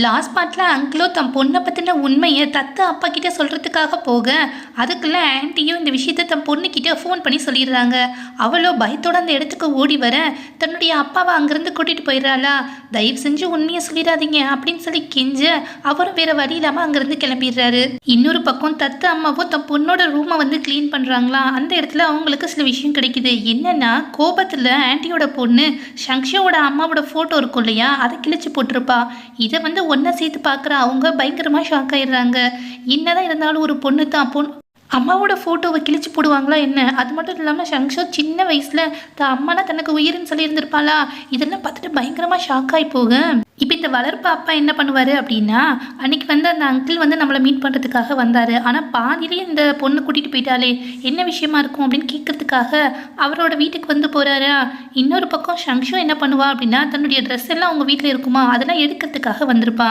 Last பார்ட்டில் அங்கிளோ தன் பொண்ணை பற்றின உண்மையை தத்து அப்பா கிட்டே சொல்கிறதுக்காக போக அதுக்குள்ளே ஆன்ட்டியும் இந்த விஷயத்தை தன் பொண்ணுக்கிட்ட ஃபோன் பண்ணி சொல்லிடுறாங்க. அவளோ பயத்தோட அந்த இடத்துக்கு ஓடி வர தன்னுடைய அப்பாவை அங்கேருந்து கூட்டிகிட்டு போயிடுறாளா? தயவு செஞ்சு உண்மையை சொல்லிடாதீங்க அப்படின்னு சொல்லி கெஞ்ச அவரும் வேற வழி இல்லாமல் அங்கேருந்து கிளம்பிடுறாரு. இன்னொரு பக்கம் தத்து அம்மாவும் தன் பொண்ணோட ரூமை வந்து க்ளீன் பண்ணுறாங்களா அந்த இடத்துல அவங்களுக்கு சில விஷயம் கிடைக்குது. என்னென்னா கோபத்தில் ஆன்ட்டியோட பொண்ணு ஷங்ஷோட அம்மாவோட ஃபோட்டோ இருக்கும் இல்லையா? அதை கிழிச்சு போட்டிருப்பா. இதை வந்து ஒன்றா சேர்த்து பார்க்குற அவங்க பயங்கரமாக ஷாக் ஆயிடுறாங்க. என்னதான் இருந்தாலும் ஒரு பொண்ணு தான். பொண்ணு அம்மாவோட ஃபோட்டோவை கிழிச்சு போடுவாங்களா என்ன? அது மட்டும் இல்லாமல் ஷங்ஷோ சின்ன வயசில் தான் அம்மானா தனக்கு உயிர்னு சொல்லியிருந்திருப்பாளா? இதெல்லாம் பார்த்துட்டு பயங்கரமாக ஷாக் ஆகி போக. இப்போ இந்த வளர்ப்பு அப்பா என்ன பண்ணுவார் அப்படின்னா அன்னைக்கு வந்து அந்த அங்கிள் வந்து நம்மளை மீட் பண்ணுறதுக்காக வந்தார். ஆனால் பாதியிலேயே இந்த பொண்ணு கூட்டிகிட்டு போயிட்டாலே என்ன விஷயமா இருக்கும் அப்படின்னு கேட்கறதுக்காக அவரோட வீட்டுக்கு வந்து போகிறாரா இன்னொரு பக்கம் ஷங்ஷோ என்ன பண்ணுவா அப்படின்னா தன்னுடைய ட்ரெஸ் எல்லாம் அவங்க வீட்டில் இருக்குமா? அதெல்லாம் எடுக்கிறதுக்காக வந்திருப்பா.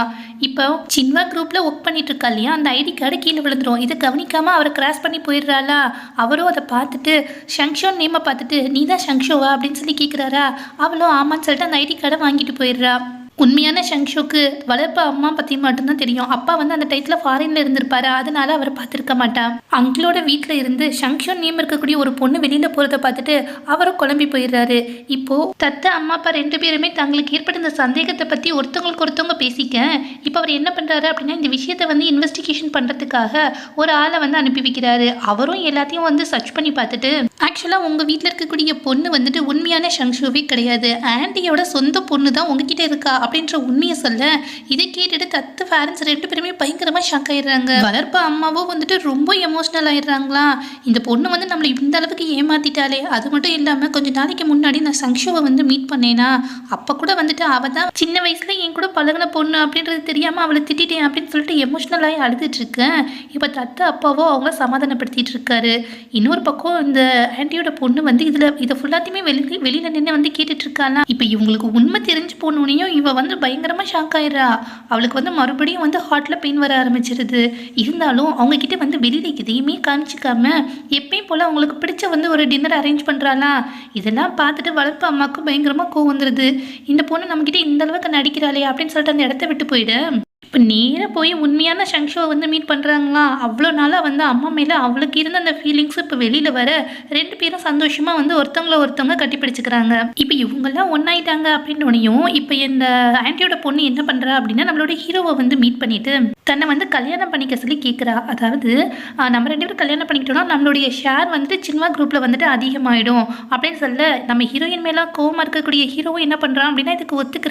இப்போ சின்வா குரூப்பில் ஒர்க் பண்ணிட்டு இருக்கா இல்லையா? அந்த ஐடி கார்டு கீழே விழுந்துரும். இதை கவனிக்காமல் அவரை கிராஸ் பண்ணி போயிடுறாளா? அவரும் அதை பார்த்துட்டு ஷங்ஷோ நேமை பார்த்துட்டு நீ தான் ஷங்ஷோவா அப்படின்னு சொல்லி கேட்குறாரா அவளும் ஆமான்னு சொல்லிட்டு அந்த ஐடி கார்டை வாங்கிட்டு போயிடுறா. உண்மையான ஷங்ஷுக்கு வளர்ப்பு அம்மா பற்றி மட்டும்தான் தெரியும். அப்பா வந்து அந்த டயத்தில் ஃபாரின்ல இருந்திருப்பாரு. அதனால அவர் பார்த்துருக்க மாட்டார் அங்கிளோட வீட்டில் இருந்து ஷங்ஷோ நேம் இருக்கக்கூடிய ஒரு பொண்ணு வெளியில் போகிறத பார்த்துட்டு அவரும் குழம்பி போயிடுறாரு. இப்போ தத்த அம்மா அப்பா ரெண்டு பேருமே தங்களுக்கு ஏற்பட்ட இந்த சந்தேகத்தை பற்றி ஒருத்தவங்களுக்கு ஒருத்தவங்க பேசிக்க இப்போ அவர் என்ன பண்ணுறாரு அப்படின்னா இந்த விஷயத்தை வந்து இன்வெஸ்டிகேஷன் பண்ணுறதுக்காக ஒரு ஆளை வந்து அனுப்பி வைக்கிறாரு. அவரும் எல்லாத்தையும் வந்து சர்ச் பண்ணி பார்த்துட்டு ஆக்சுவலாக உங்கள் வீட்டில் இருக்கக்கூடிய பொண்ணு வந்துட்டு உண்மையான ஷங்ஷுவே கிடையாது. ஆண்டியோட சொந்த பொண்ணு தான் உங்ககிட்ட இருக்கா? அப்படின்ற உண்மையை சொல்ல இதை கேட்டுட்டு தத்து பேரண்ட்ஸ் ரெண்டு பேருமே பயங்கரமாக ஷாக் ஆயிடுறாங்க. வளர்ப்பு அம்மாவும் வந்துட்டு ரொம்ப எமோஷ்னல் ஆயிடுறாங்களா? இந்த பொண்ணு வந்து நம்மளை இந்த அளவுக்கு ஏமாத்திட்டாலே அது மட்டும் இல்லாமல் கொஞ்ச நாளைக்கு முன்னாடி நான் சங்ஷுவை வந்து மீட் பண்ணேனா அப்போ கூட வந்துட்டு அவள் தான் சின்ன வயசில் என் கூட பழகின பொண்ணு அப்படின்றது தெரியாமல் அவளை திட்டிட்டேன் அப்படின்னு சொல்லிட்டு எமோஷ்னலாகி அழுதுட்டு இருக்கேன். இப்போ தத்து அப்பாவோ அவங்கள சமாதானப்படுத்திட்டு இருக்காரு. இன்னொரு பக்கம் இந்த ஆன்ட்டியோட பொண்ணு வந்து இதில் இதை ஃபுல்லாத்தையுமே வெளி வெளியில் நின்று வந்து கேட்டுட்டு இருக்காளா இப்போ இவங்களுக்கு உண்மை தெரிஞ்சு போனோனையும் இவ வந்து பயங்கரமாக ஷாக் ஆயிடுறா. அவளுக்கு வந்து மறுபடியும் வந்து ஹார்ட்டில் பெயின் வர ஆரம்பிச்சிருது. இருந்தாலும் அவங்க கிட்ட வந்து வெளியில் எதையுமே காமிச்சிக்காம எப்பயும் போல் அவங்களுக்கு பிடிச்ச வந்து ஒரு டின்னர் அரேஞ்ச் பண்ணுறாளா இதெல்லாம் பார்த்துட்டு வளர்ப்பு அம்மாவுக்கு பயங்கரமாக கோவம் வந்துடுது இந்த பொண்ணு நம்மக்கிட்ட இந்த அளவுக்கு நடிக்கிறாளே அப்படின்னு சொல்லிட்டு அந்த இடத்த விட்டு போயிடு. இப்போ நேராக போய் உண்மையான ஷங்ஷோவை வந்து மீட் பண்ணுறாங்களா அவ்வளோ நாளாக வந்து அம்மா மேலே அவளுக்கு இருந்த அந்த ஃபீலிங்ஸ் இப்போ வெளியில் வர ரெண்டு பேரும் சந்தோஷமாக வந்து ஒருத்தவங்கள ஒருத்தவங்க கட்டி பிடிச்சிக்கிறாங்க. இப்போ இவங்கெல்லாம் ஒன்றாயிட்டாங்க அப்படின்னோனையும் இப்போ இந்த ஆண்டியோட பொண்ணு என்ன பண்ணுறா அப்படின்னா நம்மளோட ஹீரோவை வந்து மீட் பண்ணிட்டு தன்னை வந்து கல்யாணம் பண்ணிக்க சொல்லி கேட்குறா அதாவது நம்ம ரெண்டு பேரும் கல்யாணம் பண்ணிக்கிட்டோம்னா நம்மளுடைய ஷேர் வந்துட்டு சின்ன குரூப்பில் வந்துட்டு அதிகமாகிடும் அப்படின்னு சொல்ல நம்ம ஹீரோயின் மேலே கோவமாக இருக்கக்கூடிய ஹீரோவும் என்ன பண்ணுறான் அப்படின்னா இதுக்கு ஒத்துக்கிற